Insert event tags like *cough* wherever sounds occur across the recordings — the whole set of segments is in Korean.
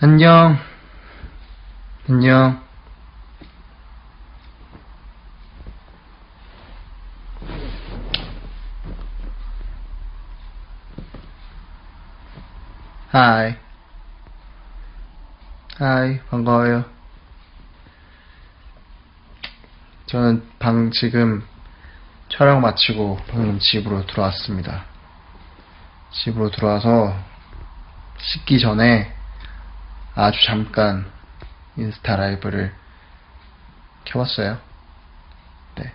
안녕. 안녕. 하이. 하이, 반가워요. 저는 방 지금 촬영 마치고 방금 집으로 들어왔습니다. 집으로 들어와서 씻기 전에 아주 잠깐 인스타 라이브를 켜봤어요. 네.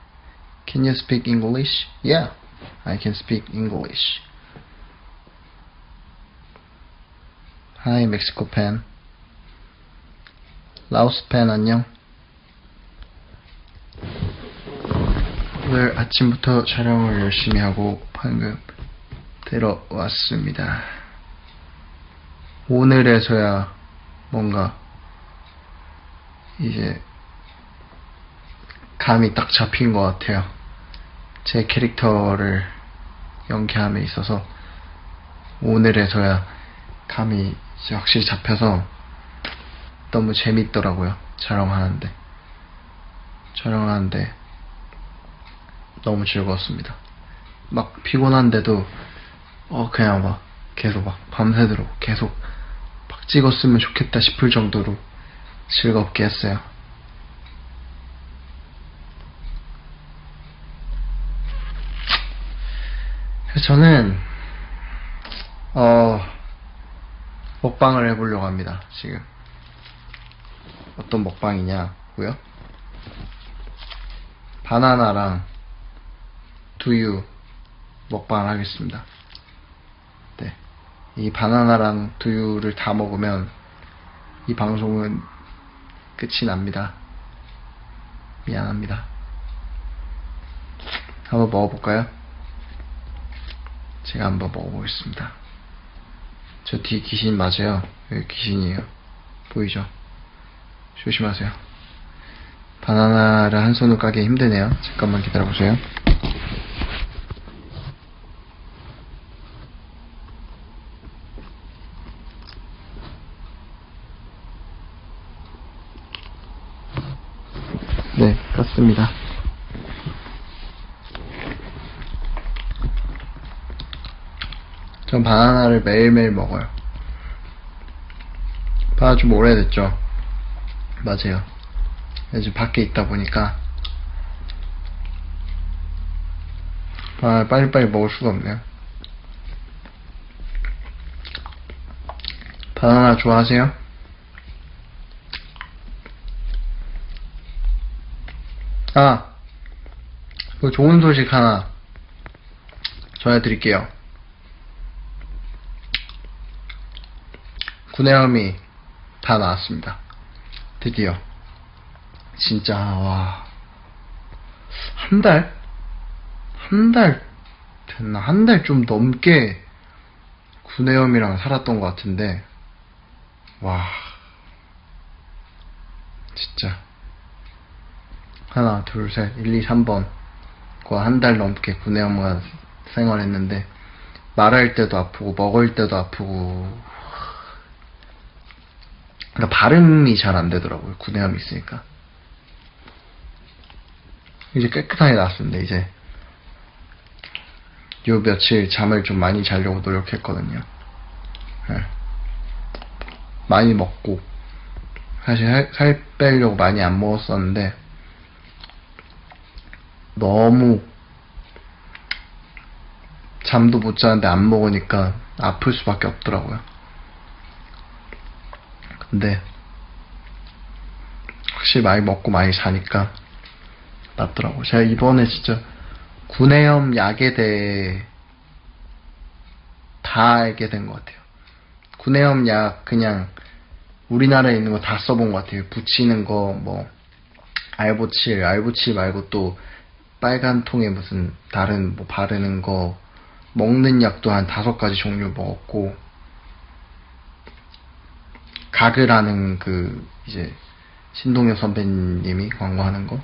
Can you speak English? Yeah, I can speak English. Hi, Mexico pen. 라오스 pen 안녕. 오늘 아침부터 촬영을 열심히 하고 방금 들어왔습니다. 오늘에서야 뭔가 이제 감이 딱 잡힌 것 같아요. 제 캐릭터를 연기함에 있어서 오늘에서야 감이 확실히 잡혀서 너무 재밌더라고요. 촬영하는데. 촬영하는데 너무 즐거웠습니다. 막 피곤한데도 어 그냥 막 계속 막 밤새도록 계속 막 찍었으면 좋겠다 싶을 정도로 즐겁게 했어요. 저는 어 먹방을 해보려고 합니다. 지금 어떤 먹방이냐고요? 바나나랑 두유 먹방을 하겠습니다. 네. 이 바나나랑 두유를 다 먹으면 이 방송은 끝이 납니다. 미안합니다. 한번 먹어볼까요? 제가 한번 먹어보겠습니다. 저 뒤에 귀신 맞아요. 여기 귀신이에요. 보이죠? 조심하세요. 바나나를 한 손으로 까기 힘드네요. 잠깐만 기다려보세요. 네, 깠습니다. 전 바나나를 매일매일 먹어요. 바나나 좀 오래됐죠? 맞아요. 요즘 밖에 있다 보니까 바나나 빨리빨리 먹을 수가 없네요. 바나나 좋아하세요? 아, 그 좋은 소식 하나 전해드릴게요. 구내염이 다 나왔습니다. 드디어. 진짜, 와. 한 달? 한 달 됐나? 한 달 좀 넘게 구내염이랑 살았던 것 같은데, 와. 진짜. 하나, 둘, 셋, 1, 2, 3번. 그한달 넘게 구내염과 생활했는데, 말할 때도 아프고, 먹을 때도 아프고, 그러니까 발음이 잘 안 되더라고요. 구내염이 있으니까. 이제 깨끗하게 나았습니다. 이제 요 며칠 잠을 좀 많이 자려고 노력했거든요. 예. 많이 먹고 사실 살, 살 빼려고 많이 안 먹었었는데 너무 잠도 못 자는데 안 먹으니까 아플 수밖에 없더라고요. 근데 확실히 많이 먹고 많이 자니까 낫더라고요. 제가 이번에 진짜 구내염 약에 대해 다 알게 된 것 같아요. 구내염 약 그냥 우리나라에 있는 거 다 써본 것 같아요. 붙이는 거, 뭐, 알보칠, 알보칠 말고 또 빨간 통에 무슨 다른 뭐 바르는 거, 먹는 약도 한 다섯 가지 종류 먹었고, 가그라는 그, 이제, 신동엽 선배님이 광고하는 거,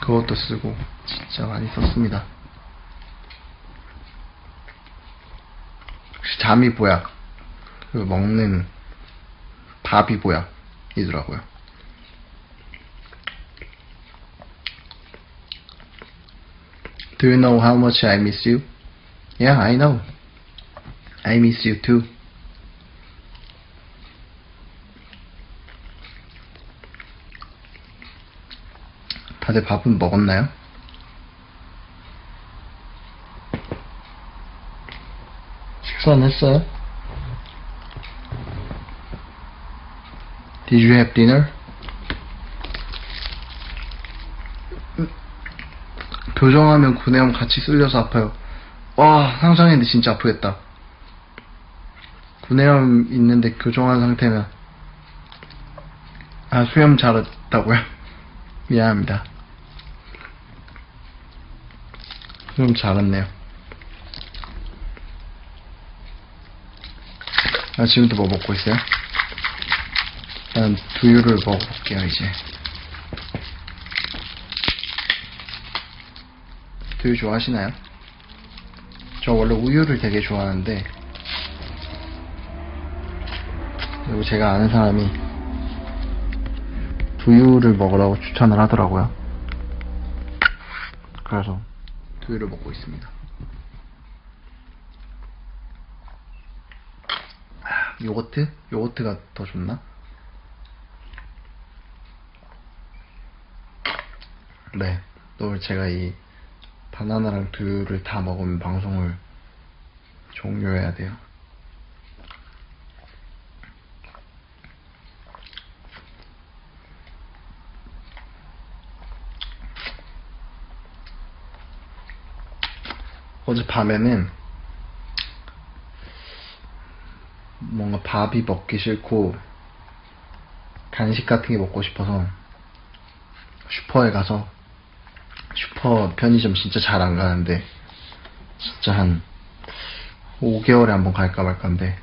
그것도 쓰고, 진짜 많이 썼습니다. 잠이 보약. 그 먹는 밥이 보약이더라고요. Do you know how much I miss you? Yeah, I know. I miss you too. 다들 밥은 먹었나요? 식사는 했어요? Did you have dinner? 교정하면 구내염 같이 쓸려서 아파요. 와, 상상했는데 진짜 아프겠다. 구내염 있는데 교정한 상태면. 아, 수염 자랐다고요? *laughs* 미안합니다. 수염 자랐네요. 아, 지금도 뭐 먹고 있어요? 난 두유를 먹어볼게요, 이제. 두유 좋아하시나요? 저 원래 우유를 되게 좋아하는데 그리고 제가 아는 사람이 두유를 먹으라고 추천을 하더라고요. 그래서 두유를 먹고 있습니다. 아, 요거트? 요거트가 더 좋나? 네. 오늘 제가 이 바나나랑 두유를 다 먹으면 방송을 종료해야 돼요. 어젯밤에는 뭔가 밥이 먹기 싫고 간식 같은 게 먹고 싶어서 슈퍼에 가서 슈퍼 편의점 진짜 잘 안 가는데 진짜 한 5개월에 한 번 갈까 말까인데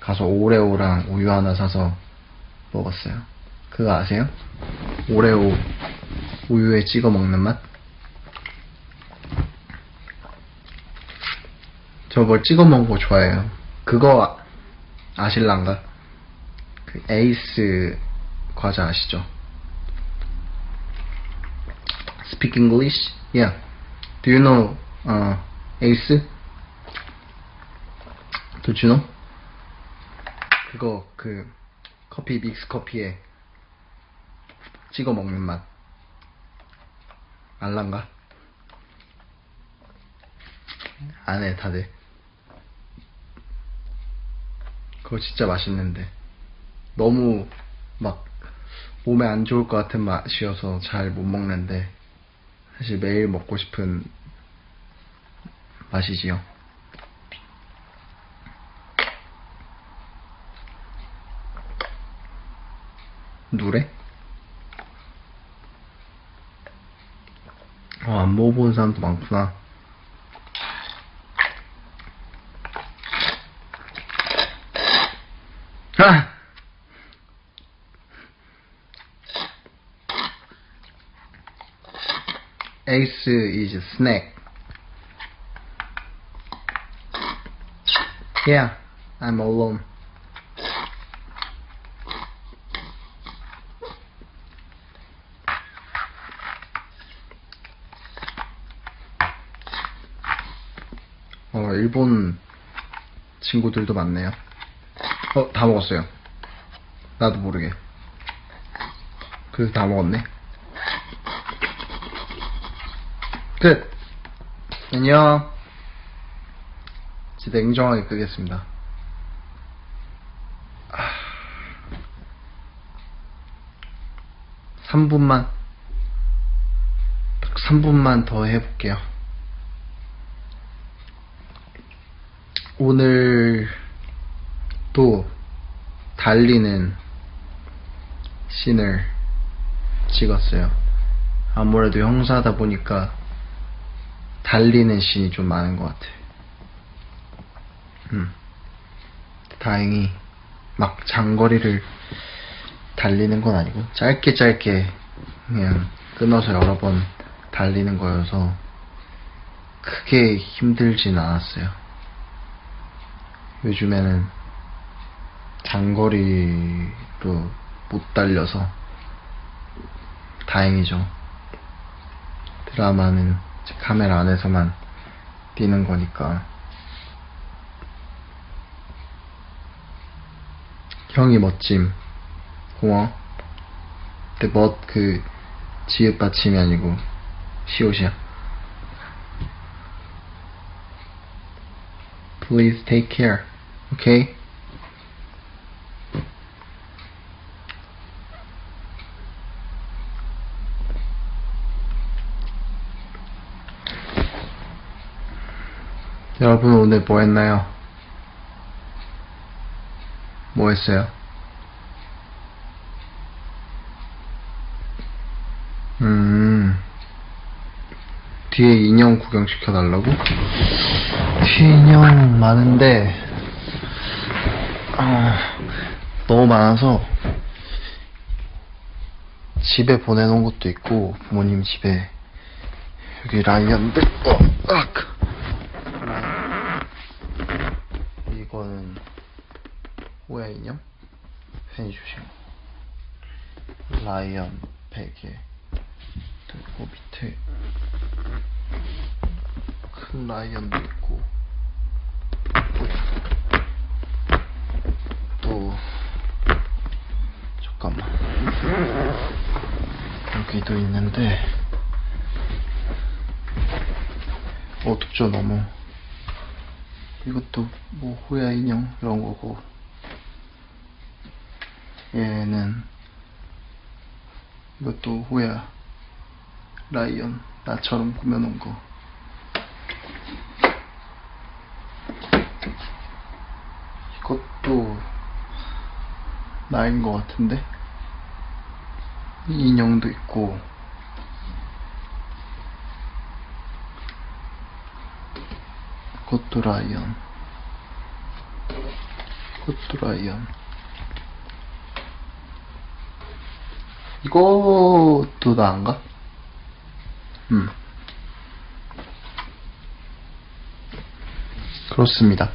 가서 오레오랑 우유 하나 사서 먹었어요. 그거 아세요? 오레오 우유에 찍어 먹는 맛? 저 뭘 찍어 먹는 거 좋아해요. 그거 아- 아실란가? 그 에이스 과자 아시죠? Speak English? Yeah. Do you know uh, Ace? Don't you know? 그거 그 커피 믹스 커피에 찍어 먹는 맛 알란가? 안 해 다들 그거 진짜 맛있는데 너무 막 몸에 안 좋을 것 같은 맛이어서 잘 못 먹는데 사실 매일 먹고 싶은 맛이지요. 누래? 어, 안 먹어본 사람도 많구나. 아! Ace is a snack. Yeah, I'm alone. 어, 일본 친구들도 많네요. 어, 다 먹었어요. 나도 모르게. 그래서 다 먹었네. 끝. 안녕. 진짜 냉정하게 끄겠습니다. 아... 3분만, 3분만 더 해볼게요. 오늘 또 달리는 씬을 찍었어요. 아무래도 형사다 보니까 달리는 씬이 좀 많은 것 같아. 음. 다행히 막 장거리를 달리는 건 아니고 짧게 짧게 그냥 끊어서 여러 번 달리는 거여서 크게 힘들진 않았어요. 요즘에는 장거리로 못 달려서 다행이죠. 드라마는 카메라 안에서만 뛰는 거니까. 형이 멋짐. 고마워. 근데 멋, 그, 지읒 받침이 아니고, 시옷이야. Please take care. Okay? 여러분 오늘 뭐 했나요? 뭐 했어요? 음, 뒤에 인형 구경시켜달라고? 뒤에 인형 많은데, 아, 너무 많아서, 집에 보내놓은 것도 있고, 부모님 집에, 여기 라이언들, 어, 악! 이거는, 호야 인형? 팬이 주신 거. 라이언 베개. 그리고 밑에 큰 라이언도 있고 또 잠깐만 여기도 있는데 어둡죠 너무 이것도 뭐 호야 인형 이런 거고. 얘는 이것도 호야 라이언 나처럼 꾸며놓은 거. 이것도 나인 것 같은데? 이 인형도 있고 이것도 라이언 이것도 라이언 이것도 나인가? 음. 그렇습니다.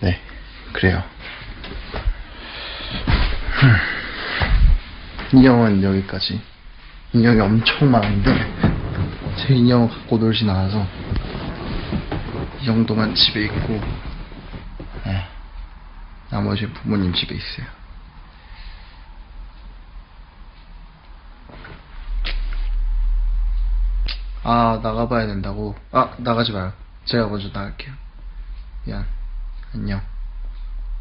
네, 그래요. 흠. 인형은 여기까지. 인형이 엄청 많은데, 제 인형 갖고 놀진 않아서, 이 정도만 집에 있고, 네. 나머지 부모님 집에 있어요. 아, 나가봐야 된다고. 아, 나가지 마요. 제가 먼저 나갈게요. 미안. 안녕.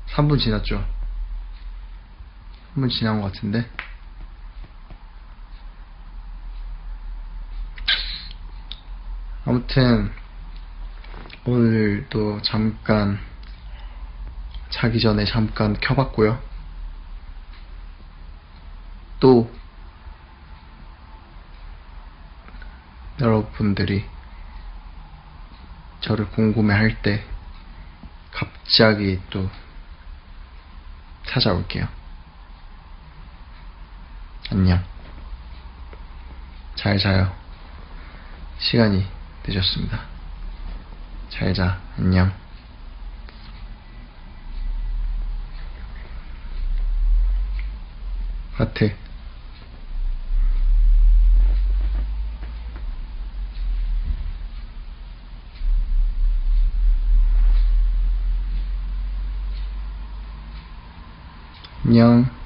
3분 지났죠? 3분 지난 것 같은데? 아무튼, 오늘도 잠깐, 자기 전에 잠깐 켜봤고요. 또, 여러분들이 저를 궁금해 할 때 갑자기 또 찾아올게요. 안녕. 잘 자요. 시간이 늦었습니다. 잘 자. 안녕. 하트. 안녕.